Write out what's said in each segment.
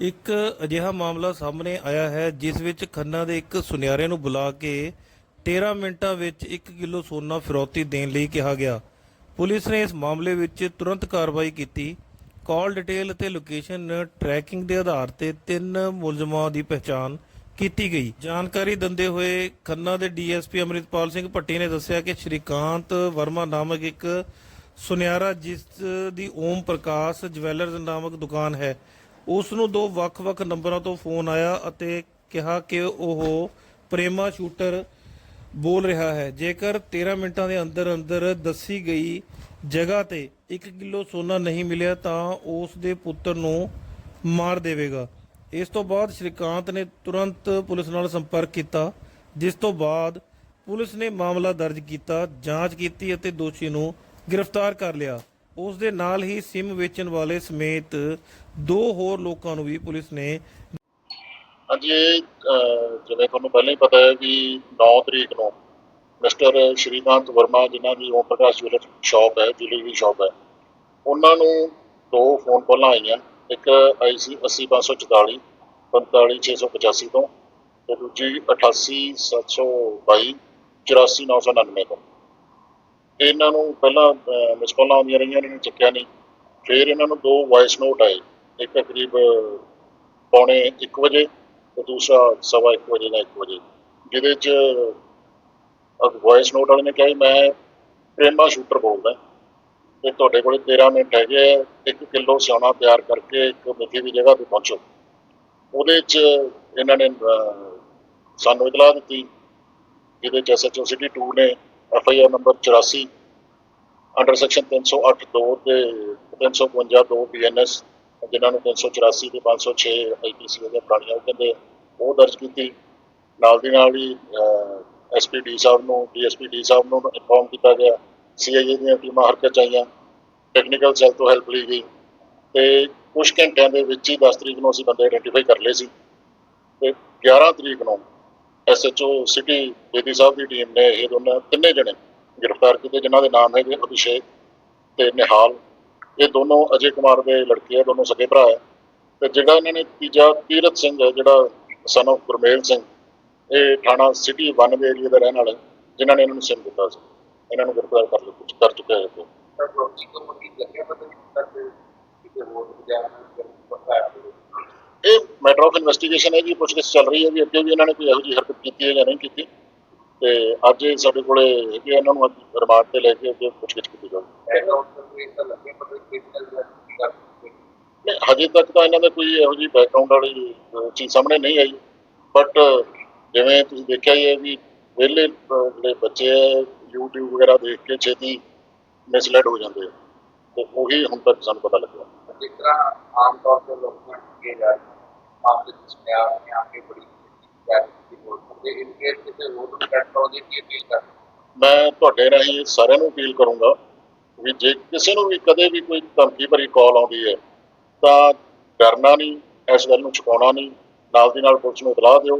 ਇੱਕ ਅਜਿਹਾ ਮਾਮਲਾ ਸਾਹਮਣੇ ਆਇਆ ਹੈ, ਜਿਸ ਵਿੱਚ ਖੰਨਾ ਦੇ ਇੱਕ ਸੁਨਿਆਰੇ ਨੂੰ ਬੁਲਾ ਕੇ 13 ਮਿੰਟਾਂ ਵਿੱਚ 1 ਕਿਲੋ ਸੋਨਾ ਫਿਰੌਤੀ ਦੇਣ ਲਈ ਕਿਹਾ ਗਿਆ। ਪੁਲਿਸ ਨੇ ਇਸ ਮਾਮਲੇ ਵਿੱਚ ਤੁਰੰਤ ਕਾਰਵਾਈ ਕੀਤੀ। ਕਾਲ ਡਿਟੇਲ ਅਤੇ ਲੋਕੇਸ਼ਨ ਟਰੈਕਿੰਗ ਦੇ ਆਧਾਰ ਤੇ ਤਿੰਨ ਮੁਲਜ਼ਮਾਂ ਦੀ ਪਛਾਣ ਕੀਤੀ ਗਈ। ਜਾਣਕਾਰੀ ਦਿੰਦੇ ਹੋਏ ਖੰਨਾ ਦੇ ਡੀਐਸਪੀ ਅਮਰਿਤਪਾਲ ਸਿੰਘ ਭੱਟੀ ਨੇ ਦੱਸਿਆ ਕਿ ਸ਼੍ਰੀਕਾਂਤ ਵਰਮਾ ਨਾਮਕ ਇੱਕ ਸੁਨਿਆਰਾ, ਜਿਸ ਦੀ ਓਮ ਪ੍ਰਕਾਸ਼ ਜਵੈਲਰਸ ਨਾਮਕ ਦੁਕਾਨ ਹੈ ਉਸ ਨੂੰ ਦੋ ਵੱਖ-ਵੱਖ ਨੰਬਰਾਂ ਤੋਂ ਫੋਨ ਆਇਆ ਅਤੇ ਕਿਹਾ ਕਿ ਉਹ ਪ੍ਰੇਮਾ ਸ਼ੂਟਰ ਬੋਲ ਰਿਹਾ ਹੈ। ਜੇਕਰ 13 ਮਿੰਟਾਂ ਦੇ ਅੰਦਰ ਅੰਦਰ ਦੱਸੀ ਗਈ ਜਗ੍ਹਾ ਤੇ 1 ਕਿਲੋ ਸੋਨਾ ਨਹੀਂ ਮਿਲਿਆ ਤਾਂ ਉਸ ਦੇ ਪੁੱਤਰ ਨੂੰ ਮਾਰ ਦੇਵੇਗਾ। ਇਸ ਤੋਂ ਬਾਅਦ ਸ਼੍ਰੀਕਾਂਤ ਨੇ ਤੁਰੰਤ ਪੁਲਿਸ ਨਾਲ ਸੰਪਰਕ ਕੀਤਾ, ਜਿਸ ਤੋਂ ਬਾਅਦ ਪੁਲਿਸ ਨੇ ਮਾਮਲਾ ਦਰਜ ਕੀਤਾ, ਜਾਂਚ ਕੀਤੀ ਅਤੇ ਦੋਸ਼ੀ ਨੂੰ ਗ੍ਰਿਫਤਾਰ ਕਰ ਲਿਆ। ਉਸ ਦੇ ਨਾਲ ਹੀ ਸਿਮ ਵੇਚਣ ਵਾਲੇ ਸਮੇਤ ਦੋ ਹੋਰ ਲੋਕਾਂ ਨੂੰ ਵੀ ਪੁਲਿਸ ਨੇ ਹਾਂਜੀ ਇਹ ਅਹ, ਜਿਵੇਂ ਤੁਹਾਨੂੰ ਪਹਿਲਾਂ ਹੀ ਪਤਾ ਹੈ ਕਿ 9 ਤਰੀਕ ਨੂੰ ਮਿਸਟਰ ਸ਼੍ਰੀਕਾਂਤ ਵਰਮਾ ਜਿਨ੍ਹਾਂ ਦੀ ਓਮ ਪ੍ਰਕਾਸ਼ ਜੁਐਲਰ ਸ਼ਾਪ ਹੈ ਜੁਐਲਰੀ ਸ਼ਾਪ ਹੈ ਉਹਨਾਂ ਨੂੰ ਦੋ ਫੋਨ ਕਾਲਾਂ ਆਈਆਂ। ਇੱਕ ਆਈ ਸੀ 80544 45685 ਤੋਂ ਤੇ ਦੂਜੀ 88722 84999 ਤੋਂ। ਇਹਨਾਂ ਨੂੰ ਪਹਿਲਾਂ ਮਿਸ ਕਾਲਾਂ ਆਉਂਦੀਆਂ ਰਹੀਆਂ ਇਹਨਾਂ ਨੇ ਚੱਕਿਆ ਨਹੀਂ। ਫਿਰ ਇਹਨਾਂ ਨੂੰ ਦੋ ਵਾਇਸ ਨੋਟ ਆਏ। ਇੱਕ ਕਰੀਬ, ਪੌਣੇ 1 ਵਜੇ ਤੇ ਦੂਸਰਾ ਸਵਾ 1 ਵਜੇ ਜਾਂ 1 ਵਜੇ। ਜਿਹਦੇ ਚ ਵਾਇਸ ਨੋਟ ਵਾਲੇ ਨੇ ਕਿਹਾ ਵੀ ਮੈਂ ਪ੍ਰੇਮਾ ਸ਼ੂਟਰ ਬੋਲਦਾ। ਤੇ ਤੁਹਾਡੇ ਕੋਲੇ 13 ਮਿੰਟ ਹੈਗੇ 1 ਕਿਲੋ ਸੋਨਾ ਤਿਆਰ ਕਰਕੇ ਇੱਕ ਮਿੱਠੀ ਦੀ ਜਗ੍ਹਾ ਤੇ ਪਹੁੰਚੋ। ਉਹਦੇ ਚ ਇਹਨਾਂ ਨੇ ਸਾਨੂੰ ਇਤਲਾਹ ਦਿੱਤੀ, ਜਿਹਦੇ ਚ ਐਸਐਚਓ ਸਿਟੀ 2 ਨੇ F I R number 84 under section 308 2 ਤੇ 352 2 ਬੀਐਨਐਸ ਜਿਨ੍ਹਾਂ ਨੂੰ 384 ਤੇ 506 ਆਈਪੀਸੀ ਦੀਆਂ ਪੁਰਾਣੀਆਂ ਉਹ ਕਹਿੰਦੇ ਉਹ ਦਰਜ ਕੀਤੀ। ਨਾਲ ਦੀ ਨਾਲ ਹੀ ਐਸਪੀਡੀ ਸਾਹਿਬ ਨੂੰ ਡੀਐਸਪੀਡੀ ਸਾਹਿਬ ਨੂੰ ਇਨਫੋਰਮ ਕੀਤਾ ਗਿਆ। ਸੀਆਈਏ ਦੀਆਂ ਟੀਮਾਂ ਹਰਕਤ 'ਚ ਆਈਆਂ। ਟੈਕਨੀਕਲ ਸੈੱਲ ਤੋਂ ਹੈਲਪ ਲਈ ਗਈ। ਤੇ ਕੁਝ ਘੰਟਿਆਂ ਦੇ ਵਿੱਚ ਹੀ 10 ਤਰੀਕ ਨੂੰ ਅਸੀਂ ਬੰਦੇ ਆਈਡੈਂਟੀਫਾਈ ਕਰ ਲਏ ਸੀ। ਤੇ 11 ਤਰੀਕ ਨੂੰ ਐਸਐਚਓ ਸਿਟੀ ਬੇਦੀ ਸਾਹਿਬ ਦੀ ਟੀਮ ਨੇ ਇਹ ਦੋਨਾਂ, ਤਿੰਨੇ ਜਣੇ ਗ੍ਰਿਫਤਾਰ ਕੀਤੇ, ਜਿਨ੍ਹਾਂ ਦੇ ਨਾਮ ਹੈਗੇ ਅਭਿਸ਼ੇਕ ਤੇ ਨਿਹਾਲ। ਇਹ ਦੋਨੋਂ ਅਜੇ ਕੁਮਾਰ ਦੇ ਲੜਕੇ ਆ ਦੋਨੋਂ ਸਕੇ ਭਰਾ ਹੈ ਤੇ ਜਿਹੜਾ ਇਹਨਾਂ ਨੇ ਤੀਜਾ ਤੀਰਤ ਸਿੰਘ ਹੈ ਜਿਹੜਾ ਸਨ of ਗੁਰਮੇਲ ਸਿੰਘ ਇਹ ਥਾਣਾ ਸਿਟੀ 1 ਦੇ ਏਰੀਆ ਦਾ ਰਹਿਣ ਵਾਲਾ ਜਿਨ੍ਹਾਂ ਨੇ ਇਹਨਾਂ ਨੂੰ ਸਿਮ ਦਿੱਤਾ ਸੀ। ਇਹਨਾਂ ਨੂੰ ਗ੍ਰਿਫਤਾਰ ਕਰ ਲਿਆ ਕਰ ਚੁੱਕਿਆ ਹੈ ਇਹ। ਇਹ ਮੈਟਰ ਆਫ ਇਨਵੈਸਟੀਗੇਸ਼ਨ ਹੈ ਜੀ ਪੁੱਛਗਿੱਛ ਚੱਲ ਰਹੀ ਹੈ ਵੀ ਅੱਗੇ ਵੀ ਇਹਨਾਂ ਨੇ ਕੋਈ ਇਹੋ ਜਿਹੀ ਹਰਕਤ ਕੀਤੀ ਹੈ ਜਾਂ ਨਹੀਂ ਕੀਤੀ। ਤੇ ਅੱਜ ਸਾਡੇ ਕੋਲੇ ਹੈਗੇ ਇਹਨਾਂ ਨੂੰ ਅੱਜ ਰਿਮਾਂਡ ਤੇ ਲੈ ਕੇ ਅੱਗੇ ਪੁੱਛਗਿੱਛ ਕੀਤੀ ਜਾਊਗੀ। ਹਜੇ ਤੱਕ ਤਾਂ ਇਹਨਾਂ ਦੇ ਕੋਈ ਇਹੋ ਜਿਹੀ ਬੈਕਗ੍ਰਾਉਂਡ ਵਾਲੀ ਚੀਜ਼ ਸਾਹਮਣੇ ਨਹੀਂ ਆਈ। ਬਟ ਜਿਵੇਂ ਤੁਸੀਂ ਦੇਖਿਆ ਹੀ ਹੈ ਵੀ ਵਿਹਲੇ ਜਿਹੜੇ ਬੱਚੇ YouTube ਵਗੈਰਾ ਦੇਖ ਕੇ ਛੇਤੀ ਮਿਸਲੈਡ ਹੋ ਜਾਂਦੇ ਆ। ਤੇ ਉਹੀ ਹੁਣ ਤੱਕ ਸਾਨੂੰ ਪਤਾ ਲੱਗਿਆ। ਜਿਸ ਤਰ੍ਹਾਂ ਆਮ ਤੌਰ ਤੇ ਲੋਕਾਂ ਨੂੰ ਕਿਹਾ ਜਾ ਰਿਹਾ ਮਾਮਲੇ ਨੇ ਆਪੇ ਬੜੀ ਕੀਤੀ ਜਾ ਰਹੀ ਹੈ ਮੈਂ ਤੁਹਾਡੇ ਰਾਹੀਂ ਸਾਰਿਆਂ ਨੂੰ ਅਪੀਲ ਕਰੂੰਗਾ ਵੀ ਜੇ ਕਿਸੇ ਨੂੰ ਵੀ ਕਦੇ ਵੀ ਕੋਈ ਧਮਕੀ ਭਰੀ ਕਾਲ ਆਉਂਦੀ ਹੈ ਤਾਂ ਡਰਨਾ ਨਹੀਂ ਇਸ ਗੱਲ ਨੂੰ ਛੁਪਾਉਣਾ ਨਹੀਂ ਨਾਲ ਦੀ ਨਾਲ ਪੁਲਿਸ ਨੂੰ ਇਤਲਾਹ ਦਿਓ।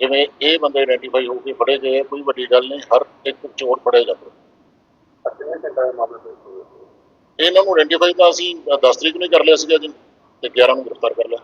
ਜਿਵੇਂ ਇਹ ਬੰਦੇ ਆਈਡੈਂਟੀਫਾਈ ਹੋ ਕੇ ਫੜੇ ਗਏ ਕੋਈ ਵੱਡੀ ਗੱਲ ਨਹੀਂ ਹਰ ਇੱਕ ਚੋਰ ਫੜਿਆ ਜਾਂਦਾ ਇਹਨਾਂ ਨੂੰ ਆਈਡੈਂਟੀਫਾਈ ਤਾਂ ਅਸੀਂ 10 ਤਰੀਕ ਨੂੰ ਕਰ ਲਿਆ ਸੀਗਾ ਜੀ ਤੇ 11 ਨੂੰ ਗ੍ਰਿਫਤਾਰ ਕਰ ਲਿਆ।